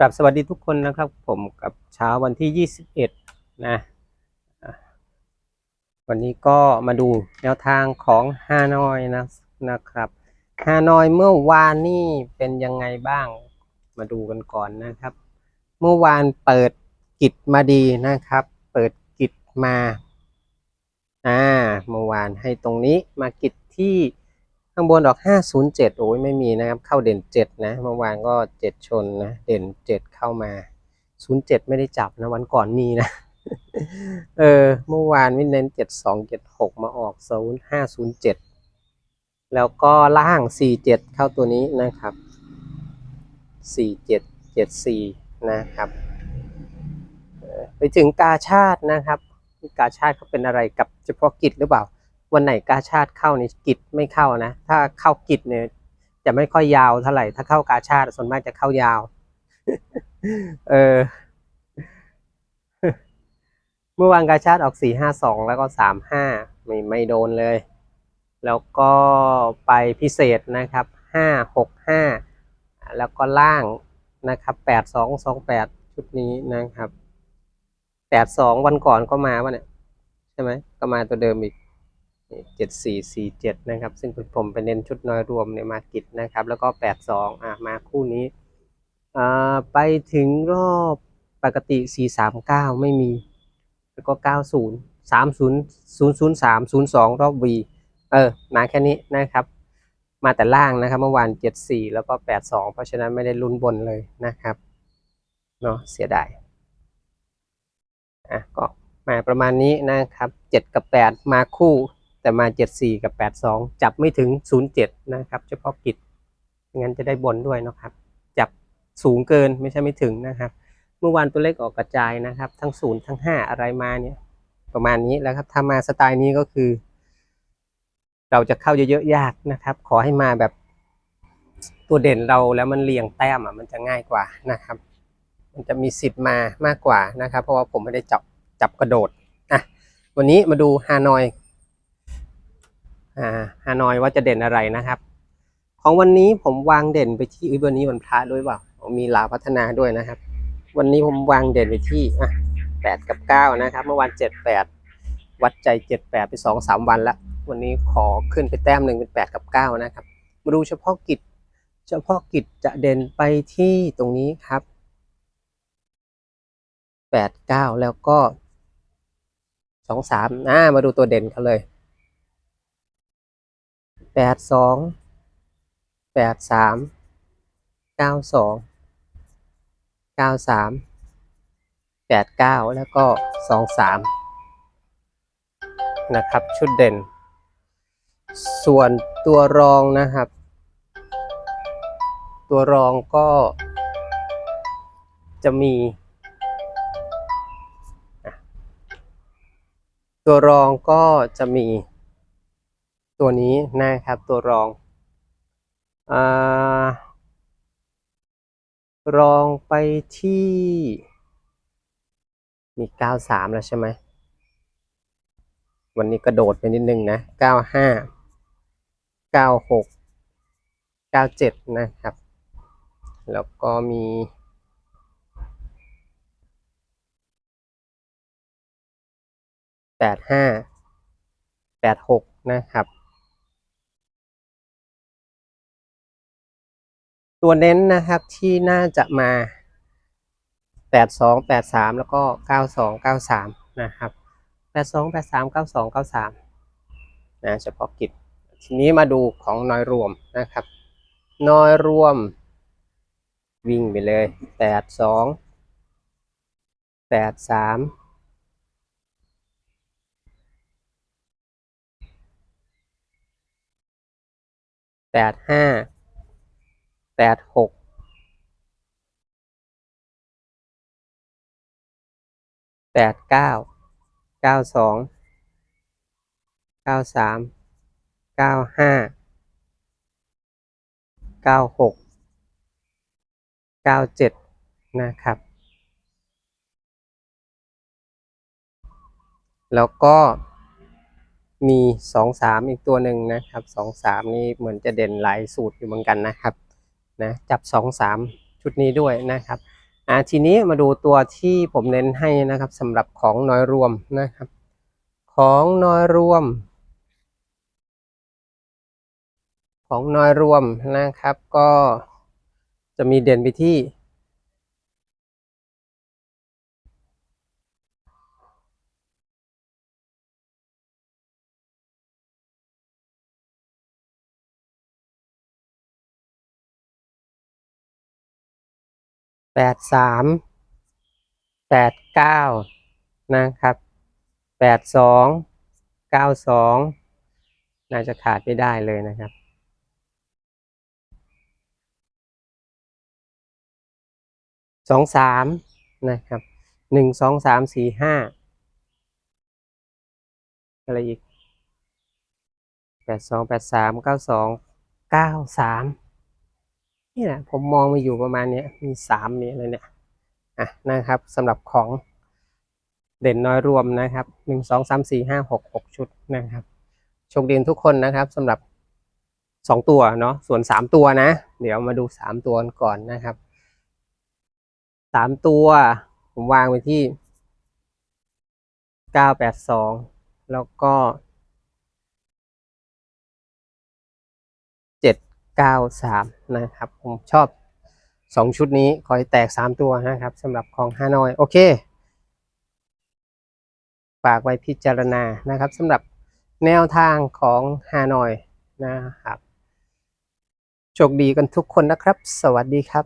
กลับสวัสดีทุกคนนะครับผมกับเช้าวันที่ 21นะอะวันนี้ก็มาดูแนวทางของฮานอยนะนะครับฮานอยเมื่อวานนี่เป็นยังไงบ้าง มาดูกันก่อนนะครับ เมื่อวานเปิดกิจมาดีนะครับ เปิดกิจมาอ่าเมื่อวานให้ตรงนี้มากิจที่ ข้างบนดอก 507 โอ้ยไม่มีนะครับ เข้าเด่น 7 นะ เมื่อวานก็ 7 ชนนะ เด่น 7 เข้ามา 07 ไม่ได้จับนะ วันก่อนมีนะ เออ เมื่อวานวินเน้น 72 76 มาออก 0507 แล้วก็ล่าง 47 เข้าตัวนี้นะครับ 4774 นะครับไปถึงกาชาตินะครับ กาชาติเขาเป็นอะไรกับเฉพาะกิจหรือเปล่า วันไหนกาชาติเข้านี่กิจไม่เข้านะ ถ้าเข้ากิจเนี่ยจะไม่ค่อยยาวเท่าไหร่ ถ้าเข้ากาชาติส่วนมากจะเข้ายาว เออ เมื่อวานกาชาติออกสี่ห้าสองแล้วก็สามห้าไม่ไม่โดนเลย แล้วก็ไปพิเศษนะครับห้าหกห้าแล้วก็ล่างนะครับแปดสองสองแปดชุดนี้นะครับแปดสองวันก่อนก็มาวะเนี่ยใช่ไหมก็มาตัวเดิมอีก เจ็ดสี่สี่เจ็ดนะครับ ซึ่งผมไปเน้นชุดน้อยรวมในมากิจนะครับ แล้วก็แปดสองอะมาคู่นี้อ่าไปถึงรอบปกติสี่สามเก้าไม่มี แล้วก็เก้าศูนย์สามศูนย์ศูนย์ศูนย์สามศูนย์สองรอบวีเออมาแค่นี้นะครับ มาแต่ล่างนะครับ เมื่อวานเจ็ดสี่แล้วก็แปดสองเพราะฉะนั้นไม่ได้ลุ้นบนเลยนะครับเนาะเสียดายอะก็มาประมาณนี้นะครับเจ็ดกับแปดมาคู่ แต่มาเจ็ดสี่กับแปดสองจับไม่ถึงศูนย์เจ็ดนะครับ เฉพาะกิจงั้นจะได้บนด้วยเนาะครับ จับสูงเกินไม่ใช่ไม่ถึงนะครับ เมื่อวานตัวเลขออกกระจายนะครับ ทั้งศูนย์ทั้งห้าอะไรมาเนี่ยประมาณนี้แล้วครับถ้ามาสไตล์นี้ก็คือ เราจะเข้าเยอะๆยากนะครับ ขอให้มาแบบตัวเด่นเราแล้วมันเรียงแต้มอะมันจะง่ายกว่านะครับ มันจะมีสิทธิ์มามากกว่านะครับ เพราะว่าผมไม่ได้จับจับกระโดดอะวันนี้มาดูฮานอย อ่าฮานอยว่าจะเด่นอะไรนะครับ ของวันนี้ผมวางเด่นไปที่วันนี้วันพระด้วยเปล่ามีลาพัฒนาด้วยนะครับ วันนี้ผมวางเด่นไปที่อะแปดกับเก้านะครับ เมื่อวานเจ็ดแปดวัดใจเจ็ดแปดไปสองสามวันละวันนี้ขอขึ้นไปแต้มหนึ่งเป็นแปดกับเก้านะครับ มาดูเฉพาะกิจ เฉพาะกิจจะเด่นไปที่ตรงนี้ครับแปดเก้าแล้วก็สองสามอ่ามาดูตัวเด่นเขาเลย แปดสองแปดสามเก้าสองเก้าสามแปดเก้าแล้วก็สองสามนะครับชุดเด่น ส่วนตัวรองนะครับ ตัวรองก็จะมี ตัวรองก็จะมี ตัวนี้นะครับตัวรองอรองไปที่ มี 93 แล้วใช่ไหม วันนี้กระโดดไปนิดนึงนะ 95 96 97 นะครับ แล้วก็มี85 86นะครับ ตัวเน้นนะครับที่น่าจะมา 82 83 แล้วก็ 92 93 นะครับ 82 83 92 93 นะเฉพาะกิจ ทีนี้มาดูของน้อยรวมนะครับน้อยรวม วิ่งไปเลย 82 83 85 แปดหกแปดเก้าเก้าสองเก้าสามเก้าห้าเก้าหกเก้าเจ็ดนะครับ แล้วก็มีสองสามอีกตัวหนึ่งนะครับสองสามนี่เหมือนจะเด่นหลายสูตรอยู่เหมือนกันนะครับ นะจับสองสามชุดนี้ด้วยนะครับอ่าทีนี้มาดูตัวที่ผมเน้นให้นะครับสำหรับของน้อยรวมนะครับ ของน้อยรวม ของน้อยรวมนะครับ ก็จะมีเด่นไปที่ แปดสามแปดเก้านะครับแปดสองเก้าสองน่าจะขาดไม่ได้เลยนะครับสองสามนะครับหนึ่งสองสามสี่ห้าอะไรอีกแปดสองแปดสามเก้าสองเก้าสาม นี่แหละผมมองมาอยู่ประมาณนี้มีสามนี้เลยเนี่ยอะนะครับสำหรับของเด่นน้อยรวมนะครับหนึ่งสองสามสี่ห้าหกหกชุดนะครับโชคดีทุกคนนะครับสำหรับสองตัวเนาะส่วนสามตัวนะ เดี๋ยวมาดูสามตัวกันก่อนนะครับสามตัว ผมวางไว้ที่เก้าแปดสองแล้วก็ เก้าสามนะครับ ผมชอบสองชุดนี้ขอให้แตกสามตัวนะครับสำหรับของฮานอย โอเคฝากไว้พิจารณานะครับสำหรับแนวทางของฮานอยนะครับโชคดีกันทุกคนนะครับ สวัสดีครับ